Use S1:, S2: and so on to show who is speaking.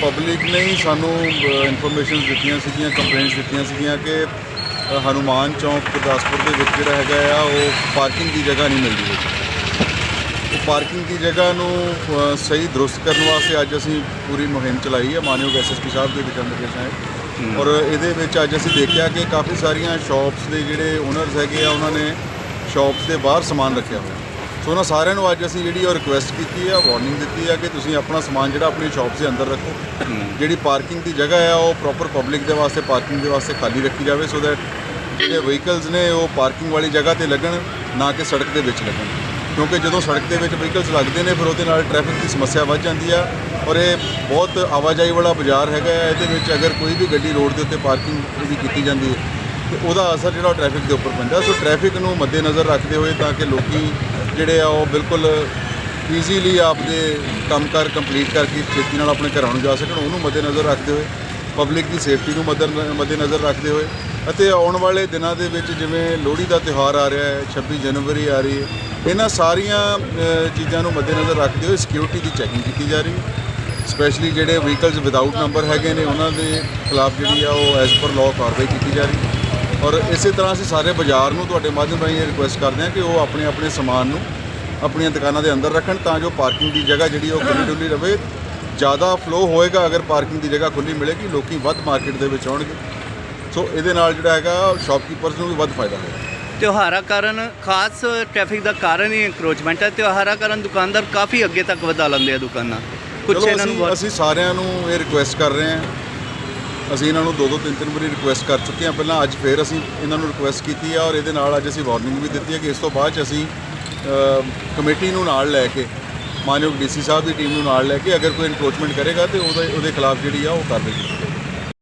S1: Public ਨੇ ਹੀ ਸਾਨੂੰ information ਦਿੱਤੀਆਂ ਸੀਗੀਆਂ ਕੰਪਲੇਂਟਸ ਦਿੱਤੀਆਂ ਸੀਗੀਆਂ ਕਿ ਹਨੂਮਾਨ ਚੌਂਕ ਗੁਰਦਾਸਪੁਰ ਦੇ ਵਿੱਚ ਜਿਹੜਾ ਹੈਗਾ ਆ ਉਹ ਪਾਰਕਿੰਗ ਦੀ ਜਗ੍ਹਾ ਨਹੀਂ ਮਿਲਦੀ ਉਹ ਪਾਰਕਿੰਗ ਦੀ ਜਗ੍ਹਾ ਨੂੰ ਸਹੀ ਦਰੁਸਤ ਕਰਨ ਵਾਸਤੇ ਅੱਜ ਅਸੀਂ ਪੂਰੀ ਮੁਹਿੰਮ ਚਲਾਈ ਹੈ ਮਾਨਯੋਗ ਐਸਐਸਪੀ ਸਾਹਿਬ ਦੇ ਦਿਸ਼ਾ ਨਿਰਦੇਸ਼ਾਂ ਹੇਠ ਔਰ ਇਹਦੇ ਵਿੱਚ ਅੱਜ ਅਸੀਂ ਦੇਖਿਆ ਕਿ ਕਾਫੀ ਸਾਰੀਆਂ ਸ਼ਾਪਸ ਦੇ ਜਿਹੜੇ ਓਨਰਸ ਹੈਗੇ ਆ ਉਹਨਾਂ ਨੇ ਸ਼ਾਪਸ ਦੇ ਬਾਹਰ ਸਮਾਨ ਰੱਖਿਆ ਹੋਇਆ। ਸੋ ਉਹਨਾਂ ਸਾਰਿਆਂ ਨੂੰ ਅੱਜ ਅਸੀਂ ਜਿਹੜੀ ਉਹ ਰਿਕੁਐਸਟ ਕੀਤੀ ਹੈ ਵਾਰਨਿੰਗ ਦਿੱਤੀ ਹੈ ਕਿ ਤੁਸੀਂ ਆਪਣਾ ਸਮਾਨ ਜਿਹੜਾ ਆਪਣੀ ਸ਼ਾਪ ਦੇ ਅੰਦਰ ਰੱਖੋ। ਜਿਹੜੀ ਪਾਰਕਿੰਗ ਦੀ ਜਗ੍ਹਾ ਹੈ, ਉਹ ਪ੍ਰੋਪਰ ਪਬਲਿਕ ਦੇ ਵਾਸਤੇ ਪਾਰਕਿੰਗ ਦੇ ਵਾਸਤੇ ਖਾਲੀ ਰੱਖੀ ਜਾਵੇ ਸੋ ਦੈਟ ਜਿਹੜੇ ਵਹੀਕਲਸ ਨੇ, ਉਹ ਪਾਰਕਿੰਗ ਵਾਲੀ ਜਗ੍ਹਾ ਤੇ ਲੱਗਣ, ਨਾ ਕਿ ਸੜਕ ਦੇ ਵਿੱਚ ਲੱਗਣ। ਕਿਉਂਕਿ ਜਦੋਂ ਸੜਕ ਦੇ ਵਿੱਚ ਵਹੀਕਲਸ ਲੱਗਦੇ ਨੇ, ਫਿਰ ਉਹਦੇ ਨਾਲ ਟ੍ਰੈਫਿਕ ਦੀ ਸਮੱਸਿਆ ਵੱਧ ਜਾਂਦੀ ਆ ਔਰ ਇਹ ਬਹੁਤ ਆਵਾਜਾਈ ਵਾਲਾ ਬਾਜ਼ਾਰ ਹੈਗਾ ਹੈ। ਇਹਦੇ ਵਿੱਚ ਅਗਰ ਕੋਈ ਵੀ ਗੱਡੀ ਰੋਡ ਦੇ ਉੱਤੇ ਪਾਰਕਿੰਗ ਉਹਦੀ ਕੀਤੀ ਜਾਂਦੀ ਹੈ, ਤੇ ਉਹਦਾ ਅਸਰ ਜਿਹੜਾ ਟ੍ਰੈਫਿਕ ਦੇ ਉੱਪਰ ਪੈਂਦਾ। ਸੋ ਟ੍ਰੈਫਿਕ ਨੂੰ ਮੱਦੇਨਜ਼ਰ ਰੱਖਦੇ ਹੋਏ ਤਾਂ ਕਿ ਲੋਕੀ ਜਿਹੜੇ ਆ ਉਹ ਬਿਲਕੁਲ ਈਜ਼ੀਲੀ ਆਪਦੇ ਕੰਮਕਾਰ ਕੰਪਲੀਟ ਕਰਕੇ ਛੇਤੀ ਨਾਲ ਆਪਣੇ ਘਰਾਂ ਨੂੰ ਜਾ ਸਕਣ, ਉਹਨੂੰ ਮੱਦੇਨਜ਼ਰ ਰੱਖਦੇ ਹੋਏ ਪਬਲਿਕ ਦੀ ਸੇਫਟੀ ਨੂੰ ਮੱਦਰ, ਮੱਦੇਨਜ਼ਰ ਰੱਖਦੇ ਹੋਏ। ਅਤੇ ਆਉਣ ਵਾਲੇ ਦਿਨਾਂ ਦੇ ਵਿੱਚ ਜਿਵੇਂ ਲੋਹੜੀ ਦਾ ਤਿਉਹਾਰ ਆ ਰਿਹਾ ਹੈ 26 ਜਨਵਰੀ ਆ ਰਹੀ ਹੈ, ਇਹਨਾਂ ਸਾਰੀਆਂ ਚੀਜ਼ਾਂ ਨੂੰ ਮੱਦੇਨਜ਼ਰ ਰੱਖਦੇ ਹੋਏ ਸਿਕਿਉਰਿਟੀ ਦੀ ਚੈਕਿੰਗ ਕੀਤੀ ਜਾ ਰਹੀ ਹੈ। ਸਪੈਸ਼ਲੀ ਜਿਹੜੇ ਵਹੀਕਲਸ ਵਿਦਆਊਟ ਨੰਬਰ ਹੈਗੇ ਨੇ, ਉਹਨਾਂ ਦੇ ਖਿਲਾਫ ਜਿਹੜੀ ਆ ਉਹ ਐਜ਼ ਪਰ ਲਾਅ ਕਾਰਵਾਈ ਕੀਤੀ ਜਾ ਰਹੀ ਹੈ। ਔਰ ਇਸੇ ਤਰ੍ਹਾਂ ਅਸੀਂ ਸਾਰੇ ਬਾਜ਼ਾਰ ਨੂੰ ਤੁਹਾਡੇ ਮਾਧਿਅਮ ਰਾਹੀਂ ਇਹ ਰਿਕੁਐਸਟ ਕਰਦੇ ਹਾਂ ਕਿ ਉਹ ਆਪਣੇ ਆਪਣੇ ਸਮਾਨ ਨੂੰ ਆਪਣੀਆਂ ਦੁਕਾਨਾਂ ਦੇ ਅੰਦਰ ਰੱਖਣ ਤਾਂ ਜੋ ਪਾਰਕਿੰਗ ਦੀ ਜਗ੍ਹਾ ਜਿਹੜੀ ਉਹ ਖੁੱਲ੍ਹੀ ਡੁੱਲੀ ਰਵੇ। ਜ਼ਿਆਦਾ ਫਲੋ ਹੋਏਗਾ ਅਗਰ ਪਾਰਕਿੰਗ ਦੀ ਜਗ੍ਹਾ ਖੁੱਲ੍ਹੀ ਮਿਲੇਗੀ ਲੋਕੀ ਵੱਧ ਮਾਰਕੀਟ ਦੇ ਵਿੱਚ ਆਉਣਗੇ। ਸੋ ਇਹਦੇ ਨਾਲ ਜਿਹੜਾ ਹੈਗਾ ਸ਼ਾਪਕੀਪਰਸ ਨੂੰ ਵੀ ਵੱਧ ਫਾਇਦਾ ਹੋਏਗਾ।
S2: ਤਿਉਹਾਰਾਂ ਕਾਰਨ ਖਾਸ ਟ੍ਰੈਫਿਕ ਦਾ ਕਾਰਨ ਹੀ ਇੰਕਰੋਚਮੈਂਟ ਹੈ। ਤਿਉਹਾਰਾਂ ਕਾਰਨ ਦੁਕਾਨਦਾਰ ਕਾਫੀ ਅੱਗੇ ਤੱਕ ਵਧਾ ਲੈਂਦੇ ਆ ਦੁਕਾਨਾਂ। ਕੁਝ ਇਹਨਾਂ ਨੂੰ
S1: ਅਸੀਂ ਸਾਰਿਆਂ ਨੂੰ ਇਹ ਰਿਕੁਐਸਟ ਕਰ ਰਹੇ ਹਾਂ ਅਸੀਂ ਇਹਨਾਂ ਨੂੰ ਦੋ ਦੋ ਤਿੰਨ ਤਿੰਨ ਵਾਰੀ ਰਿਕੁਐਸਟ ਕਰ ਚੁੱਕੇ ਹਾਂ। ਪਹਿਲਾਂ ਅੱਜ ਫੇਰ ਅਸੀਂ ਇਹਨਾਂ ਨੂੰ ਰਿਕੁਐਸਟ ਕੀਤੀ ਆ ਔਰ ਇਹਦੇ ਨਾਲ ਅੱਜ ਅਸੀਂ ਵਾਰਨਿੰਗ ਵੀ ਦਿੱਤੀ ਹੈ ਕਿ ਇਸ ਤੋਂ ਬਾਅਦ 'ਚ ਅਸੀਂ ਕਮੇਟੀ ਨੂੰ ਨਾਲ ਲੈ ਕੇ, ਮਾਨਯੋਗ ਡੀਸੀ ਸਾਹਿਬ ਦੀ ਟੀਮ ਨੂੰ ਨਾਲ ਲੈ ਕੇ ਅਗਰ ਕੋਈ ਇਨਕਰੋਚਮੈਂਟ ਕਰੇਗਾ ਤੇ ਉਹਦੇ ਉਹਦੇ ਖਿਲਾਫ ਜਿਹੜੀ ਆ ਉਹ ਕਾਰਵਾਈ ਕੀਤੀ